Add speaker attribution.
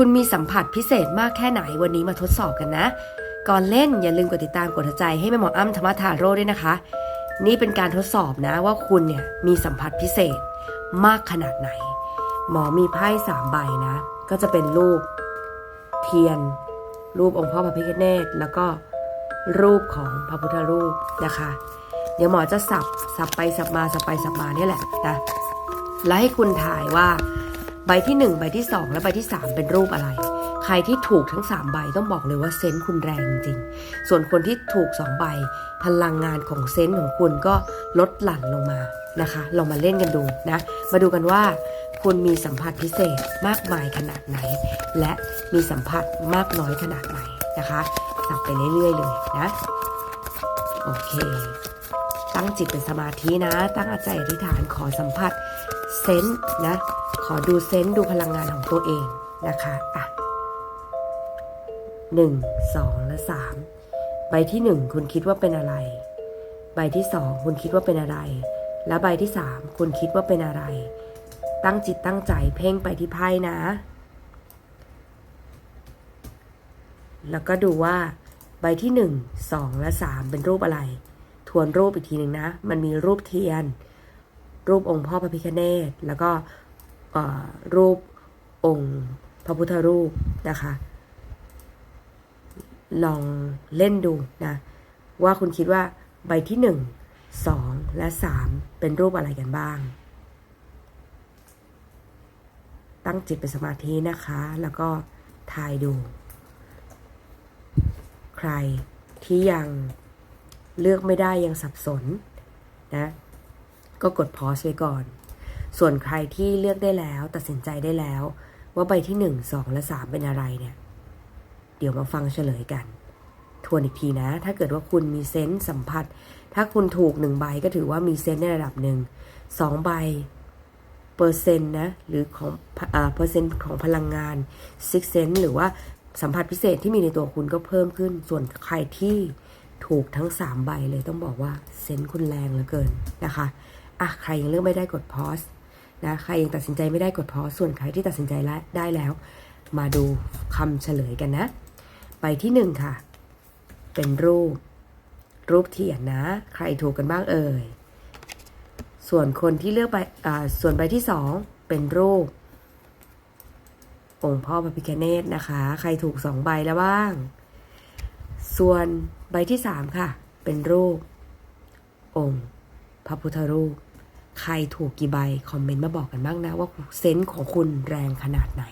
Speaker 1: คุณมีสัมผัสพิเศษมากแค่ไหนวันนี้มาทดสอบกันนะ ก่อนเล่นอย่าลืมกดติดตามกดหัวใจให้แม่หมออ้ำธรรมทาโร่ด้วยนะคะ นี่เป็นการทดสอบนะว่าคุณเนี่ยมีสัมผัสพิเศษมากขนาดไหน หมอมีไพ่สามใบนะ ก็จะเป็นรูป เทียน รูปองค์พ่อพระพิฆเนศแล้วก็รูปของพระพุทธรูปนะคะ เดี๋ยวหมอจะสับสับไปสับมาสับไปสับมาเนี่ยแหละนะแล้วให้คุณถ่ายว่า ใบที่หนึ่งใบที่สองและใบที่สามเป็นรูปอะไร ใครที่ถูกทั้งสามใบต้องบอกเลยว่าเซนส์คุณแรงจริง ส่วนคนที่ถูกสองใบ พลังงานของเซนส์ของคุณก็ลดหลั่นลงมานะคะ ลองมาเล่นกันดูนะ มาดูกันว่า คุณมีสัมผัสพิเศษมากมายขนาดไหน และมีสัมผัสมากน้อยขนาดไหนนะคะสับไปเรื่อยๆเลยนะ โอเค ตั้งจิตเป็นสมาธินะ ตั้งใจอธิษฐานขอสัมผัส ซนส์นะ ขอดูเซนส์ดูพลังงานของตัวเองนะคะอะหนึ่งสองและสามใบที่หนึ่งคุณคิดว่าเป็นอะไร ใบที่สองคุณคิดว่าเป็นอะไร และใบที่สามคุณคิดว่าเป็นอะไร ตั้งจิตตั้งใจเพ่งไปที่ไพ่นะ แล้วก็ดูว่าใบที่หนึ่งสองและสามเป็นรูปอะไร ทวนรูปอีกทีหนึ่งนะ มันมีรูปเทียน รูปองค์พ่อพระพิฆเนศแล้วก็รูปองค์พระพุทธรูปนะคะ ลองเล่นดูนะว่าคุณคิดว่าใบที่หนึ่งสองและสามเป็นรูปอะไรกันบ้าง ตั้งจิตเป็นสมาธินะคะ แล้วก็ทายดู ใครที่ยังเลือกไม่ได้ยังสับสนนะ ก็กดพอสไว้ก่อน ส่วนใครที่เลือกได้แล้วตัดสินใจได้แล้ว ว่าใบที่หนึ่งสองและสามเป็นอะไรเนี่ย เดี๋ยวมาฟังเฉลยกัน ทวนอีกทีนะ ถ้าเกิดว่าคุณมีเซนส์สัมผัส ถ้าคุณถูกหนึ่งใบก็ถือว่ามีเซนส์ในระดับหนึ่งสองใบเปอร์เซ็นต์นะ หรือของอ่าเปอร์เซ็นต์ของพลังงานซิกเซนหรือว่าสัมผัสพิเศษที่มีในตัวคุณก็เพิ่มขึ้น ส่วนใครที่ถูกทั้ง 3 ใบเลยต้องบอกว่า เซนส์คุณแรงเหลือเกินนะคะ อะใครยังเลือกไม่ได้กดพอสนะใครยังตัดสินใจไม่ได้กดพอสส่วนใครที่ตัดสินใจแล้วได้แล้ว มาดูคำเฉลยกันนะใบที่หนึ่งค่ะ เป็นรูป รูปเทียนนะ ใครถูกกันบ้างเอ่ยส่วนคนที่เลือกใบอ่าส่วนใบที่สองเป็นรูป องค์พ่อพระพิฆเนศนะคะ ใครถูกสองใบแล้วบ้าง ส่วนใบที่สามค่ะ เป็นรูป องค์พระพุทธรูป ใครถูกกี่ใบ คอมเมนต์มาบอกกันบ้างนะว่าเซนส์ของคุณแรงขนาดไหน